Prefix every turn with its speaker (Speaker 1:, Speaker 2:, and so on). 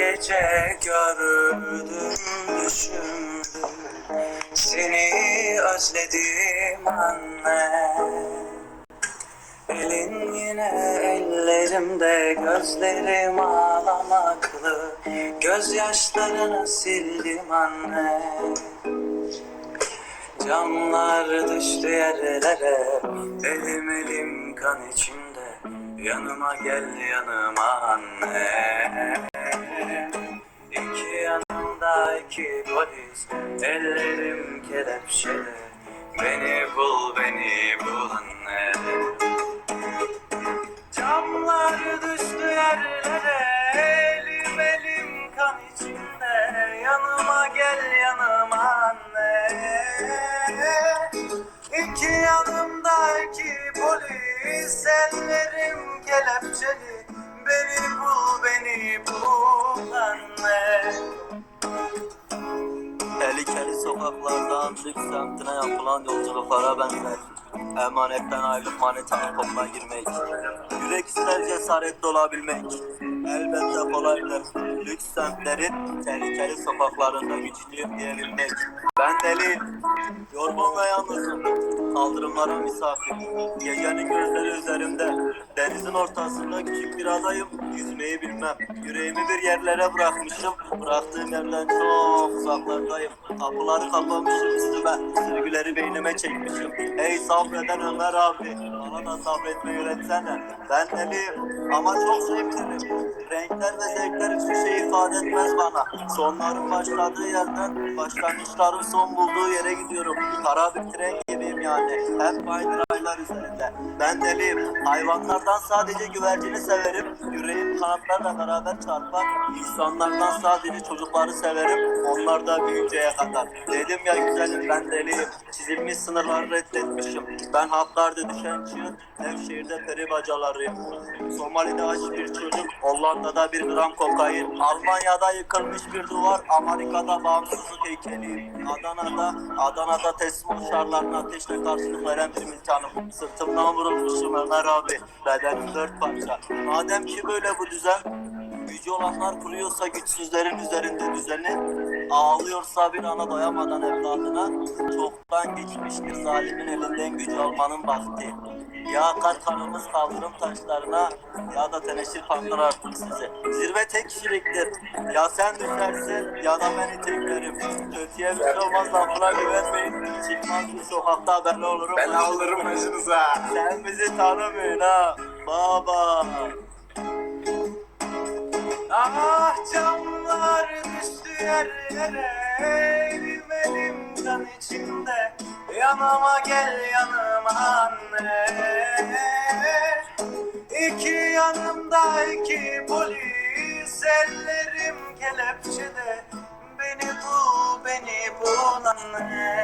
Speaker 1: gece gördüm düşündüm Seni özledim anne. Elin yine ellerimde gözlerim ağlamaklı. Gözyaşlarını sildim anne. Camlar düştü yerlere Elim elim kan içinde. Yanıma gel yanıma anne iki polis Ellerim kelepçeli. Beni bul beni bul anne. Camlar düştü yerlere Elim elim kan içinde. Yanıma gel yanıma anne. İki yanımda iki polis Ellerim kelepçeli. Beni bul beni bul anne
Speaker 2: sokaklardan lüks semtine yapılan yolculuklara benzer. Emanetten ayrılıp manetanın kopuna girmek. Yürek ister cesaretli olabilmek. Elbette kolaydır. Lüks semtlerin tehlikeli sokaklarında güçlüyüm diyebilmek. Ben deli, yorgun ve yalnızım. Kaldırımlara misafir. Gecenin gözleri üzerimde. Denizin ortasında küçük bir adayım. Yüzmeyi bilmem. Yüreğimi bir yerlere bırakmışım. Bıraktığım yerden çok uzaklardayım. Kapıları kapamışım üstüme. Sürgüleri beynime çekmişim. Ey sabreden Ömer abi. Bana da sabretmeyi öğretsene. Ben deliyim ama çok bilirim. Renkler ve zevkler hiçbir şey ifade etmez bana. Sonların başladığı yerden başlangıçların son bulduğu yere gidiyorum. Kara bir tren gibiyim yani. Hep aynı raylar üzerinde. Ben deliyim. Hayvanlardan sadece güvercini severim. Yüreğim kanatlarla beraber çarpar. İnsanlardan sadece çocukları severim. Onlar da büyüyünceye kadar. Dedim ya güzelim ben deliyim. Çizilmiş sınırları reddetmişim. Ben haklarda düşen çığ. Nevşehir'de peri bacalarıyım. Somali'de aç bir çocuk. Hollanda'da bir gram kokain. Almanya'da yıkılmış bir duvar. Amerika'da bağımsızlık heykeli. Adana'da, Adana'da teslim uçarlarına ateşle karşılık veren bir imkanım. Sırtımdan vurulmuşum Ömer abi. Bedenim dört parça. Madem ki böyle bu düzen, Gücü olanlar kuruyorsa güçsüzlerin üzerinde düzeni, ağlıyorsa bir ana doyamadan evladına, çoktan geçmiştir zalimin elinden gücü almanın vakti. Ya kar kanımız kaldırım taşlarına ya da teneşir kanlar artık size. Zirve tek kişiliktir. Ya sen düşersin ya da ben iteklerim. Kötüye bir şey olmaz lafına güvenmeyin. Çıkmaz bir sokakta ben olurum.
Speaker 1: Ben alırım başınıza
Speaker 2: Sen bizi tanımıyorsun ha. Baba.
Speaker 1: Yerlere elim kan içinde Yanıma gel yanıma anne. İki yanımda iki polis Ellerim kelepçede. Beni bul beni bul anne